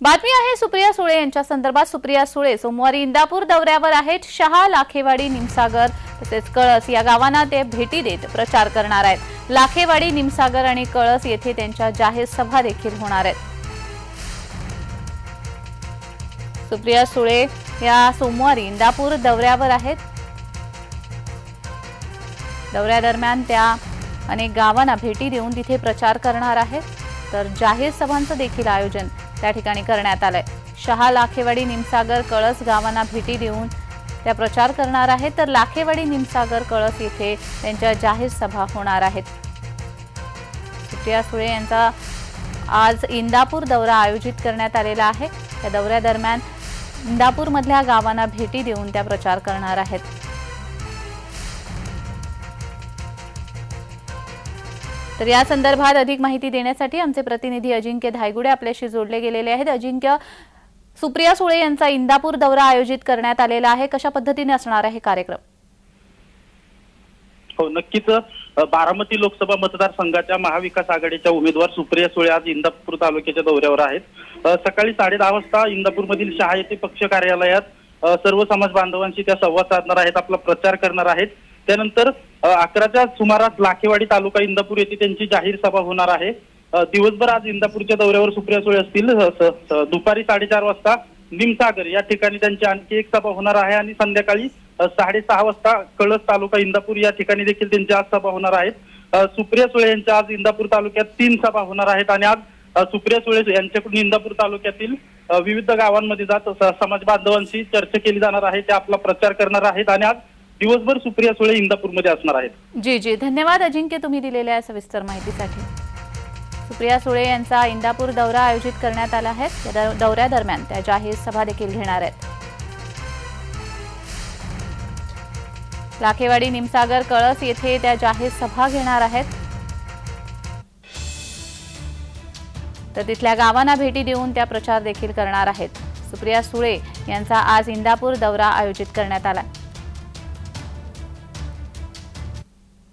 बातमी आहे सुप्रिया सुळे यांच्या संदर्भात. सुप्रिया सुळे सोमवारी इंदापूर दौऱ्यावर आहेत. शहा लाखेवाडी निमसागर तसेच कळस या गावांना ते भेटी देत प्रचार करणार आहेत. लाखेवाडी निमसागर आणि कळस येथे त्यांच्या जाहीर सभा देखील होणार आहेत. सुप्रिया सुळे या सोमवारी इंदापूर दौऱ्यावर आहेत. दौऱ्यादरम्यान त्या अनेक गावांना भेटी देऊन तिथे प्रचार करणार आहेत. तर जाहीर सभांचं देखील आयोजन त्या ठिकाणी करण्यात आलंय. शहा लाखेवाडी निमसागर कळस गावांना भेटी देऊन त्या प्रचार करणार आहेत. तर लाखेवाडी निमसागर कळस येथे त्यांच्या जाहीर सभा होणार आहेत. सुप्रिया सुळे यांचा आज इंदापूर दौरा आयोजित करण्यात आलेला आहे. त्या दौऱ्यादरम्यान इंदापूरमधल्या गावांना भेटी देऊन त्या प्रचार करणार आहेत. तर या संदर्भात अधिक माहिती देण्यासाठी आमचे प्रतिनिधी अजिंक्य धायगुडे आपल्याशी जोडले गेलेले आहेत. अजिंक्य सुप्रिया सुळे यांचा इंदापूर दौरा आयोजित करण्यात आलेला आहे. कशा पद्धतीने असणार आहे कार्यक्रम? हो नक्कीच. बारामती लोकसभा मतदारसंघाच्या महाविकास आघाडीच्या उमेदवार सुप्रिया सुळे आज इंदापूर तालुक्याच्या दौऱ्यावर आहेत. सकाळी साडे दहा वाजता इंदापूरमधील शहा येथे पक्ष कार्यालयात सर्व समाज बांधवांशी त्या संवाद साधणार आहेत आपला प्रचार करणार आहेत. त्यानंतर अकराच्या सुमारास लाखेवाडी तालुका इंदापूर येथे त्यांची जाहीर सभा होणार आहे. दिवसभर आज इंदापूरच्या दौऱ्यावर सुप्रिया सुळे असतील दुपारी साडेचार वाजता निमसागर या ठिकाणी त्यांची आणखी एक सभा होणार आहे आणि संध्याकाळी साडेसहा वाजता कळस तालुका इंदापूर या ठिकाणी देखील त्यांची आज सभा होणार आहेत सुप्रिया सुळे यांच्या आज इंदापूर तालुक्यात तीन सभा होणार आहेत आणि आज सुप्रिया सुळे यांच्याकडून इंदापूर तालुक्यातील विविध गावांमध्ये जात समाज बांधवांशी चर्चा केली जाणार आहे ते आपला प्रचार करणार आहेत आणि आज दिवसभर सुप्रिया सुळे इंदापूरमध्ये असणार आहेत. जी जी. धन्यवाद अजिंक्य तुम्ही दिलेल्या सविस्तर माहितीसाठी. सुप्रिया सुळे यांचा इंदापूर दौरा आयोजित करण्यात आला आहे. या दौऱ्यादरम्यान त्या जाहीर सभा देखील घेणार आहेत. लाखेवाडी निमसागर कळस येथे त्या जाहीर सभा घेणार आहेत. तर तिथल्या गावांना भेटी देऊन त्या प्रचार देखील करणार आहेत. सुप्रिया सुळे यांचा आज इंदापूर दौरा आयोजित करण्यात आला